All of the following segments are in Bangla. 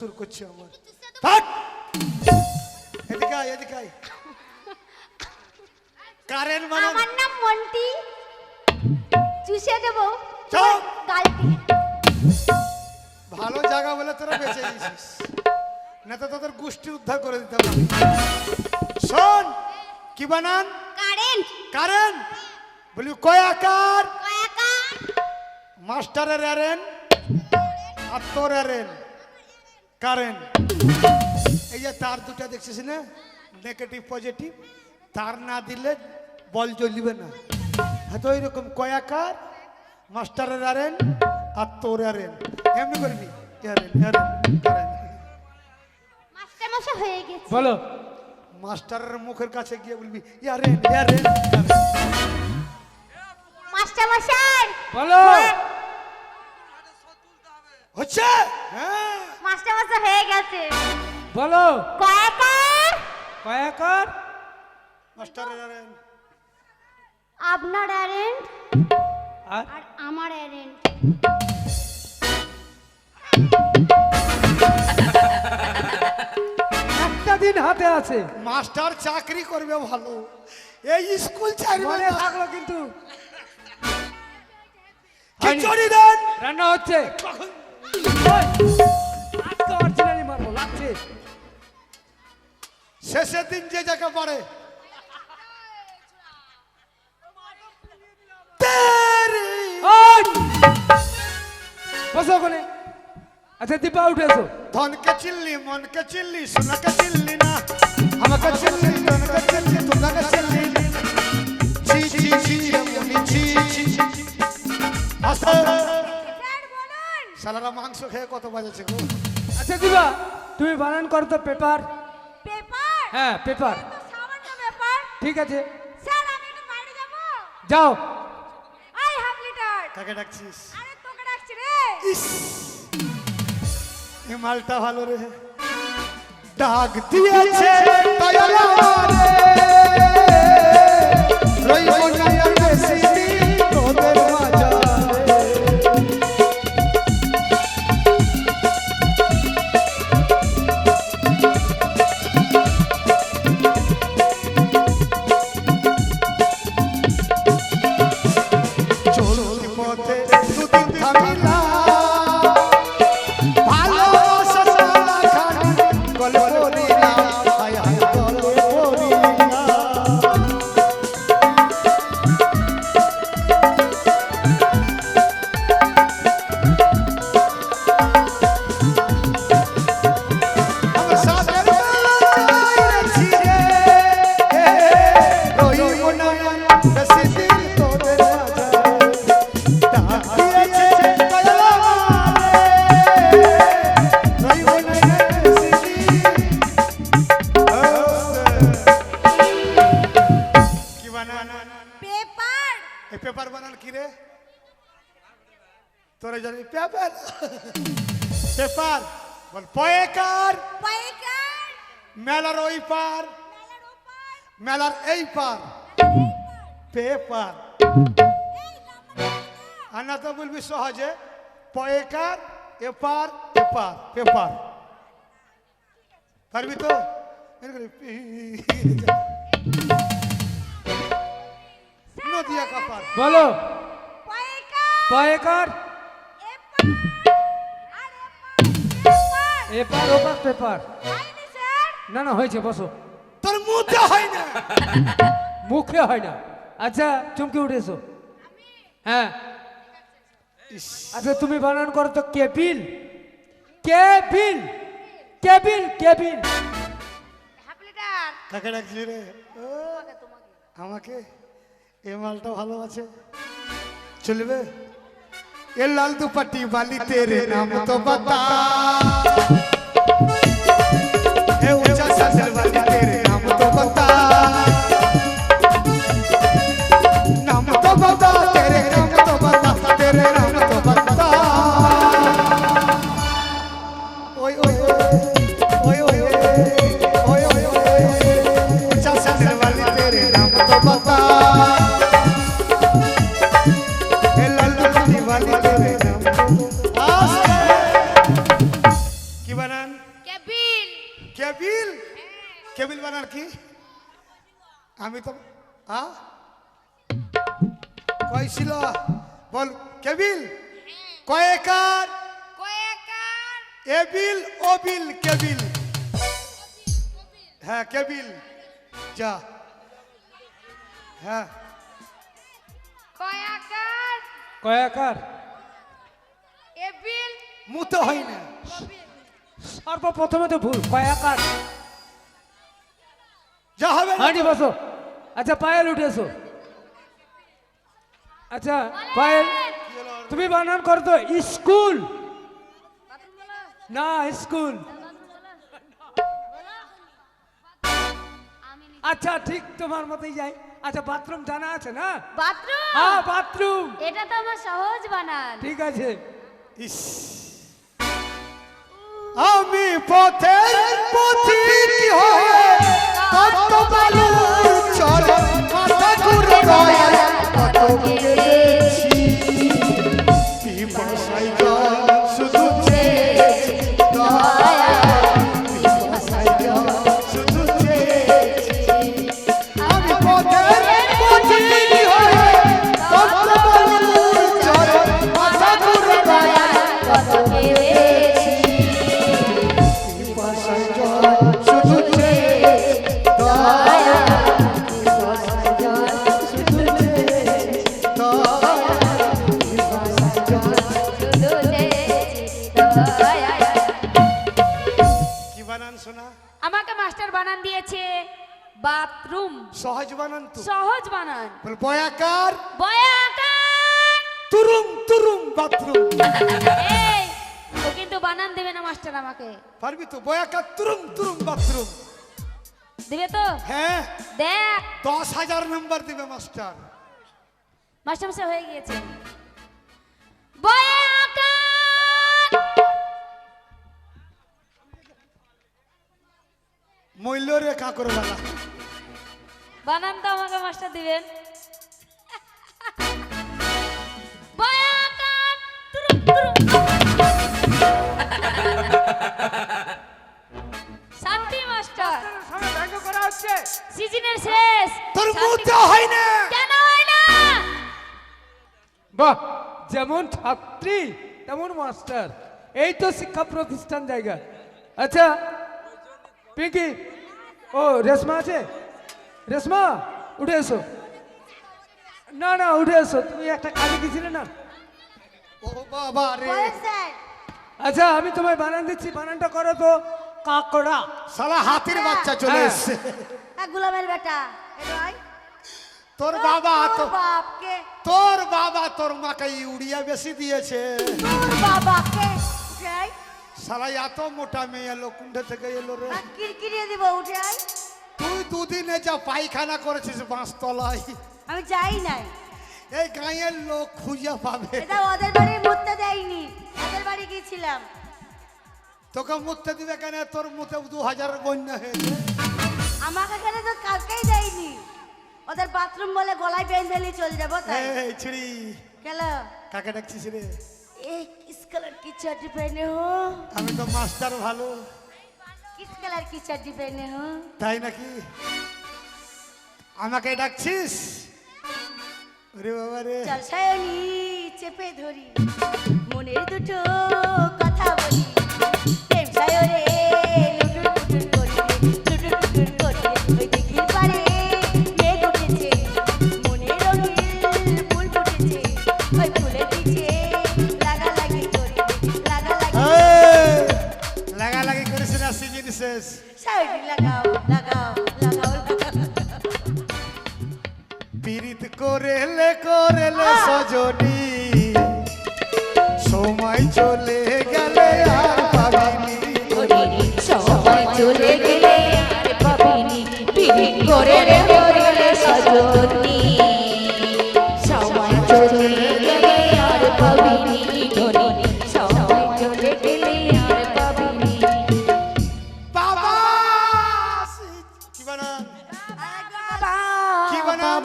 শুরু করছে আমার। থাক। এদিকে আয়, এদিকে আয়। কারেন্ট মানে আমার নাম মন্টি। চুষে দেবো। চল। গালটি ভালো জায়গা বলে তোরা বেঁচে গেছিস। না তো তোদের গোষ্ঠী উদ্ধার করে দিতে পারি শোন কি বানান? কারেন্ট কারেন্ট বলি কয়াকার কয়াকা মাস্টারের এরেন আর তোর কারেন্ট। এই যে তার দুটা দেখছিস না? নেগেটিভ পজিটিভ তার না দিলে বল জ্বলবে না। হয়তো এইরকম কয়াকার মাস্টারের আরেন আর তোর আরেন। এমনি করবি এরেন এরেন কারেন্ট। মাস্টার মশা হয়ে গেছে। বলো। মাস্টারের মুখের কাছে গিয়ে বলবি ইয়ারেন ইয়ারেন মাস্টার মশাই বলো। হচ্ছে? হ্যাঁ। মাস্টার মশা হয়ে গেছে। বলো। কয়াকা কয়াকর মাস্টারের আরেন আপনার অ্যারেন্ট আর? আমার অ্যারেন্ট একটা দিন হাতে আছে। মাস্টার চাকরি করবে ভালো। এই স্কুল ছাড়বে না। থাকল কিন্তু। খিচুড়ি দেন। রান্না হচ্ছে। শেষের দিন যে যাকে পড়ে ওই! বসো ওখানে। আচ্ছা দীপা উঠেছো ধনকে চিল্লি মনকে চিল্লি সোনাকে চিল্লি না। আমাকে চিল্লি ধনকে চিল্লি তোমাকে চিল্লি ছি ছি ছি এমনি ছি ছি আস্তে শালারা মাংস খেয়ে কত বাজেছে গো। আচ্ছা দিবা তুমি বানান করো তো পেপার। হ্যাঁ পেপার ঠিক আছে। স্যার আমি একটু বাইরে যাব? যাও। আই হাফ লিটার কাকে ডাকছিস? আরে তোকে ডাকছি রে। ইস! এ মালটা ভালো রে। ডাক দিয়েছে দয়ালা রে রইব না বেশি। পেপার পেপার বল পয়েকার পাইকার মেলার ওই পার মেলার এই পার পেপার আর না তো বলবি সহজে পয়েকার এপার এপার পেপার পারবি তো নদিয়া কাপার বলো পাইকার পয়েকর এপার ওপার পেপার না না হয়েছে বসো। তোর মুখে হয় না মুখে হয় না। আচ্ছা চমকে উঠেছো। হ্যাঁ। ইস, আচ্ছা তুমি বানান করো তো cable. Cable. Cable cable. Litre কাকে ডাকছি রে? ও, আমাকে। এ মালটা ভালো আছে চলবে? এ লাল দুপাটি বালি তেরে নাম তো বতা কি? আমি তো আ? কইছিল বল কেবিল কয়েকার কয়েকার এবিল ওবিল কেবিল হ্যাঁ কেবিল যা। হ্যাঁ। কয়াকার কয়াকার এবিল মুতো হয় না। সর্বপ্রথমে তো ভুল কয়াকার যা হবে হাঁটি বসো। আচ্ছা পায়েল উঠে এসো আচ্ছা পায়েল তুমি বানান করো তো স্কুল। না স্কুল। আচ্ছা ঠিক তোমার মতোই যাই। আচ্ছা বাথরুম জানা আছে না? বাথরুম? হ্যাঁ বাথরুম। এটা তো আমার সহজ বানান। ঠিক আছে। ইস। আমি পথের পথিক হয়ে কত বালু চরে মাথা ঘুরে গয়া কত গেছি তুরুম তুরুম বাথরুম। এই ও কিন্তু বানান দেবে না মাস্টার আমাকে। পারবি তো? বয়াকার তুরুম তুরুম বাথরুম। দিবে তো? হ্যাঁ। দেখ। দশ হাজার নাম্বার দিবে মাস্টার। মাস্টার মশাই হয়ে গিয়েছে। বয়াকার মূল্য রে কাকর বালা বানান তো আমাকে মাস্টার দিবেন। ছাত্রী তেমন মাস্টার? এই তো শিক্ষা প্রতিষ্ঠান জায়গা। আচ্ছা পিঙ্কি ও রেশমা আছে? রেশমা উঠে এসো। না না উঠে এসো তুমি একটা কাজে গেছিলে না? ও বাবা রে। আচ্ছা আমি তোমায় বানান দিচ্ছি বানানটা করো তো। কাকড়া সালা হাতির বাচ্চা চলে হ্যাঁ। এসছে। গোলামের বেটা এটাই তোর বাবা বাপকে তোর বাবা তোর মাকে ইউরিয়া বেশি দিয়েছে। তোর বাবাকে উঠাই সালা এত মোটা মেয়ে এলো কুণ্ঠে থেকে এলো রে। কিরকিরিয়ে দিব উঠাই তুই দুদিনে যা পায়খানা করেছিস বাঁশতলায়। আমি যাই নাই। এই গাঁয়ের লোক খুঁজে পাবে। এটা ওদের বাড়ি মুততে দেয়নি। ওদের বাড়ি গিয়েছিলাম। তোকে মুততে দিবে কেন? তোর মুতে দু হাজার বন্যা হয়েছে। আমাকে কেন তো কাউকেই দেয়নি? ওদের বাথরুম বলে গলায় বেন বেলি চলে যাব তাই। এই ছুরি কেলো? কাকে ডাকছিস রে? এই কিস কালার কি চাটি পেনে হো। আমি তো মাস্টার ভালো। কিস কালার কি চাটি পেনে হো। তাই নাকি? আমাকে ডাকছিস? রে বাবা রে। চল সায়নি চেপে ধরি। মনের দুটো পীড়িত করেলে করেলে সজনী। সময় চলে গেলে আর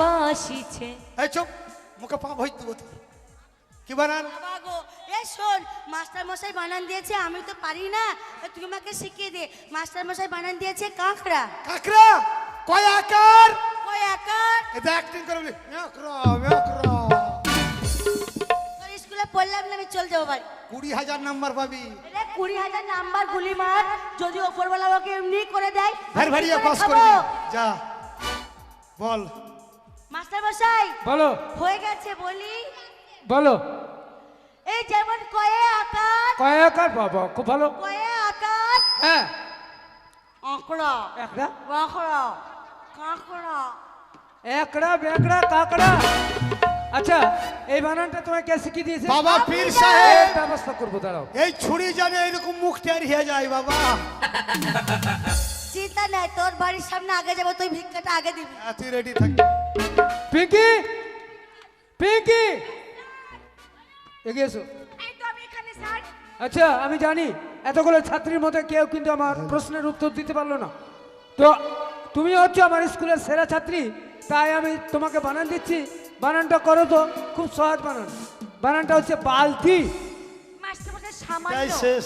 বাবা আসিছে। এই চুপ মুখে পা ভই দেবো তোর। কি বানান? বাবা গো এ শোন মাস্টার মশাই বানান দিয়েছে আমি তো পারি না। তুই আমাকে শিখিয়ে দে। মাস্টার মশাই বানান দিয়েছে কাঁকড়া। কাকরা কয় আকার? ওই আকার? এটা অ্যাক্টিং করে বলি ম্যাকরা ম্যাকরা তোর স্কুলে পড়লাম না আমি চল যাব বাড়ি। কুড়ি হাজার নাম্বার পাবি। এরে কুড়ি হাজার নাম্বার গুলি মার যদি ওপরওয়ালা ওকে এমনি করে দেয় ভার করে পাস করবি। যা বল। মাস্টার মশাই বলো। হয়ে গেছে বলি। বলো। এই যেমন কয়ে আকার। কয়েকার বাবা খুব ভালো। কয়ে আকার। হ্যাঁ। আঁকড়া। একটা বাঁকড়া। কাঁকড়া। একড়া বেকড়া কাকড়া। আচ্ছা এই বানানটা তোমায় কে শিখিয়ে দিয়েছে? বাবা পীর সাহেব। ব্যবস্থা করব দাঁড়াও। এই ছুরি জানে এরকম মুখ টের হয়ে যায় বাবা। চিন্তা নাই তোর বাড়ির সামনে আগে যাব তুই ভিক্ষাটা আগে দিবি। হ্যাঁ, তুই রেডি থাক। পিঙ্কি পিঙ্কি এগিয়ে এসো। এই তো আমি এখানে স্যার আচ্ছা আমি জানি এতগুলো ছাত্রীর মধ্যে কেউ কিন্তু আমার প্রশ্নের উত্তর দিতে পারল না। তো তুমি হচ্ছে আমার স্কুলের সেরা ছাত্রী তাই আমি তোমাকে বানান দিচ্ছি। বানানটা করো তো খুব সহজ বানান। বানানটা হচ্ছে বালতি।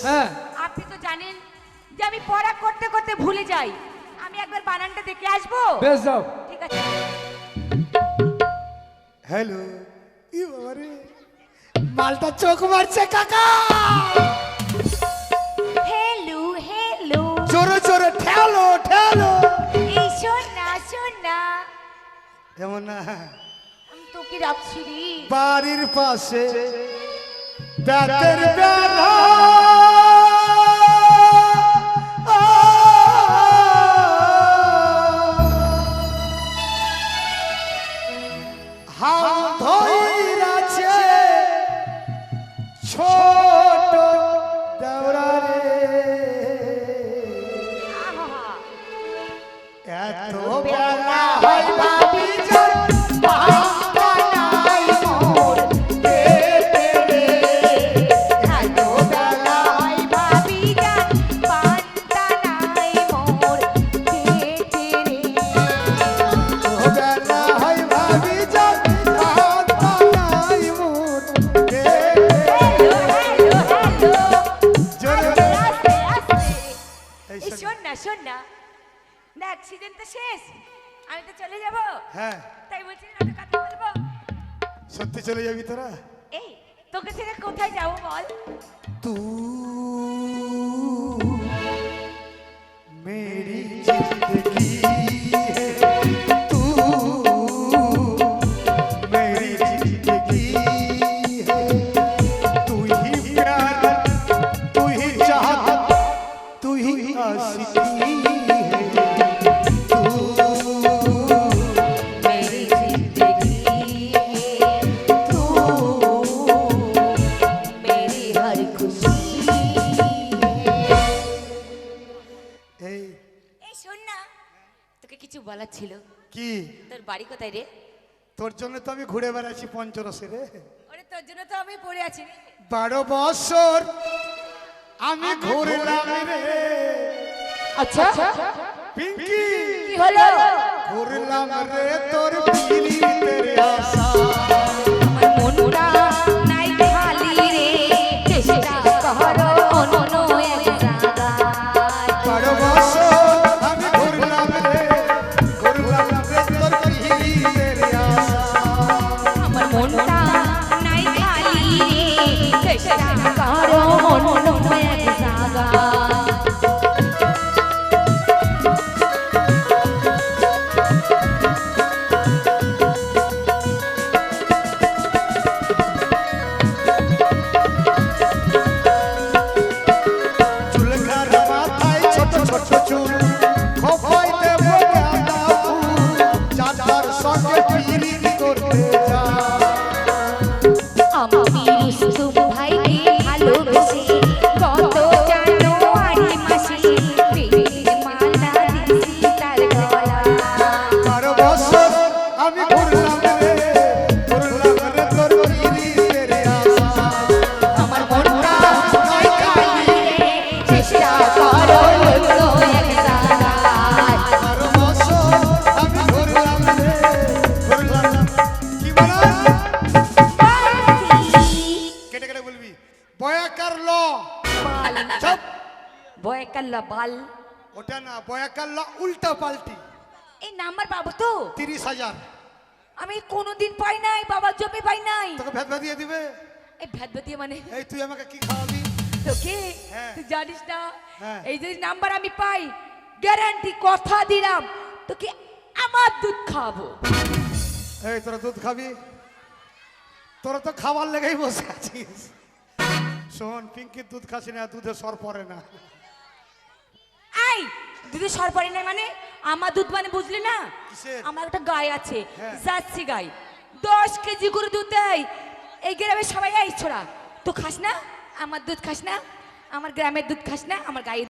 হ্যাঁ। আপনি তো জানেন যে আমি পড়া করতে করতে ভুলে যাই। আমি একবার বানানটা দেখে আসব? বেশ যাও। হ্যালো ই বাবা রে? মালটা চোখ মারছে কাকা। Hello hello. জোরে জোরে ঠেলো ঠেলো। এই শোন না শোন না। এমন না? আমি তোকে রাখছি রে। বাড়ির পাশে ব্যাতের বেড়া সিজন তো শেষ। আমি তো চলে যাব। হ্যাঁ। তাই বলছি একটা কথা বলব? সত্যি চলে যাবি তোরা? এই তোকে ছেড়ে কোথায় যাব বল? তু মেরি জিন্দগি তোকে কিছু বলার ছিল? কি? তোর বাড়ি কোথায় রে? তোর জন্য তো আমি ঘুরে বেড়াচ্ছি পঞ্চরসে রে। ওরে তোর জন্য তো আমি পড়ে আছি রে। বারো বছর আমি ঘুরলাম রে। আচ্ছা পিঙ্কি কি হলো? ঘুরলাম রে তোর পিরিতের বাল ওটা না বয়াকাল্লা উল্টা পাল্টি। এই নাম্বার পাবো তো? তিরিশ হাজার। আমি কোনোদিন পাই নাই বাবার জমি পাই নাই। তোকে ভেদ দিয়ে দিবে? এই ভেদ দিয়ে মানে? এই তুই আমাকে কি খাওয়াবি? তোকে? হ্যাঁ। তুই জানিস না? হ্যাঁ। এই যে নাম্বার আমি পাই গ্যারান্টি কথা দিলাম তোকে আমার দুধ খাব এই তোরা দুধ খাবি? তোরা তো খাবার লেগেই বসে আছিস। শোন পিঙ্কির দুধ খাসি না দুধে সর পড়ে না। এই দুধে সরপারি নাই মানে? আমার দুধ মানে বুঝলি না? আমার একটা গায়ে আছে জার্সি যাচ্ছি গাই। দশ কেজি করে দুধ দেয়। এই গ্রামে সবাই এই ছোড়া। তো খাস না? আমার দুধ খাস না? আমার গ্রামের দুধ খাস না? আমার গায়ে